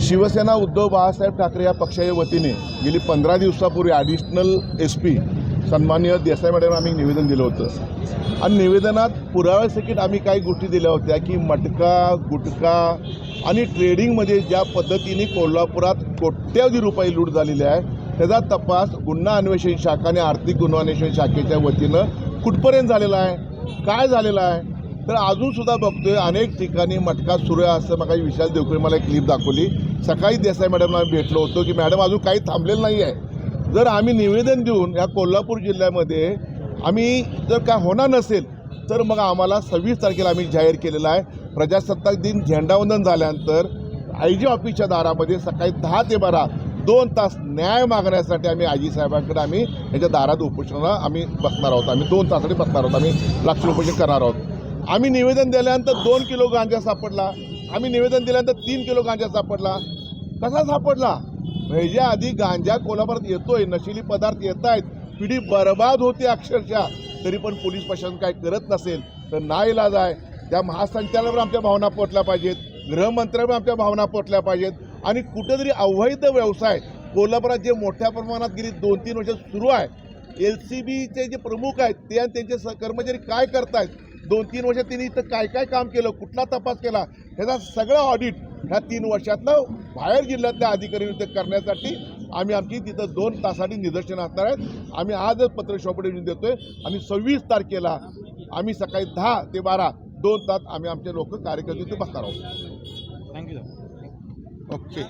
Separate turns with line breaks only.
शिवसेना उद्धव बाळासाहेब ठाकरे या पक्षाच्या वतीने गेली पंधरा दिवसापूर्वी ॲडिशनल एस पी सन्मान्य देसाई मॅडम आम्ही निवेदन दिलं होतं. आणि निवेदनात पुराव्यासकट आम्ही काही गोष्टी दिल्या होत्या की मटका गुटखा आणि ट्रेडिंगमध्ये ज्या पद्धतीने कोल्हापुरात कोट्यवधी रुपये लूट झालेली आहे त्याचा तपास गुन्हा अन्वेषण शाखा आणि आर्थिक गुन्हा अन्वेषण शाखेच्या वतीनं कुठपर्यंत झालेला आहे? काय झालेलं आहे? तर अजूनसुद्धा बघतोय अनेक ठिकाणी मटका सुरू आहे असं मग विशाल देवकरे मला एक क्लिप दाखवली. सकाळी देसाई मॅडमला भेटलो होतो की मॅडम अजून काही थांबलेलं नाही आहे जर आम्ही निवेदन देऊन या कोल्हापूर जिल्ह्यामध्ये आम्ही जर काय होणार नसेल तर मग आम्हाला सव्वीस तारखेला आम्ही जाहीर केलेला आहे. प्रजासत्ताक दिन झेंडावंदन झाल्यानंतर आय जी ऑफिसच्या दारामध्ये सकाळी दहा ते बारा दोन तास न्याय मागण्यासाठी आम्ही आजी साहेबांकडे आम्ही याच्या दारात उपोषणाला आम्ही बसणार आहोत. आम्ही दोन तासाठी बसणार आहोत. आम्ही लक्ष उपोषण करणार आहोत. आम्ही निवेदन दिल्यानंतर दोन किलो गांजा सापडला. आम्ही निवेदन दिल्यानंतर तीन किलो गांजा सापडला. कसा सापडला? ह्याच्या आधी गांजा कोल्हापुरात येतोय. नशिली पदार्थ येत आहेत पिढी बर्बाद होते अक्षरशः. तरी पण पोलीस प्रशासन काय करत नसेल तर ना इलाज आहे. त्या महासंचालनावर आमच्या भावना पोचल्या पाहिजेत. गृहमंत्र्यावर आमच्या भावना पोचल्या पाहिजेत. आणि कुठेतरी अवैध व्यवसाय. कोल्हापुरात जे मोठ्या प्रमाणात गेली दोन तीन वर्ष सुरू आहे. एल सी बीचे जे प्रमुख आहेत ते आणि त्यांचे स- कर्मचारी काय करतायत? दोन तीन वर्षात त्यांनी इथं काय काय काम केलं? कुठला तपास केला? ह्याचा सगळं ऑडिट ह्या तीन वर्षातलं बाहेर जिल्ह्यातल्या अधिकाऱ्यांनी ते करण्यासाठी आम्ही आमची तिथं दोन तासाठी निदर्शनं असणार आहेत. आम्ही आजच पत्र शॉपडे देतोय. आणि सव्वीस तारखेला आम्ही सकाळी दहा ते बारा दोन तास आम्ही आमचे लोक कार्यकर्ते बसणार आहोत.
Thank you
okay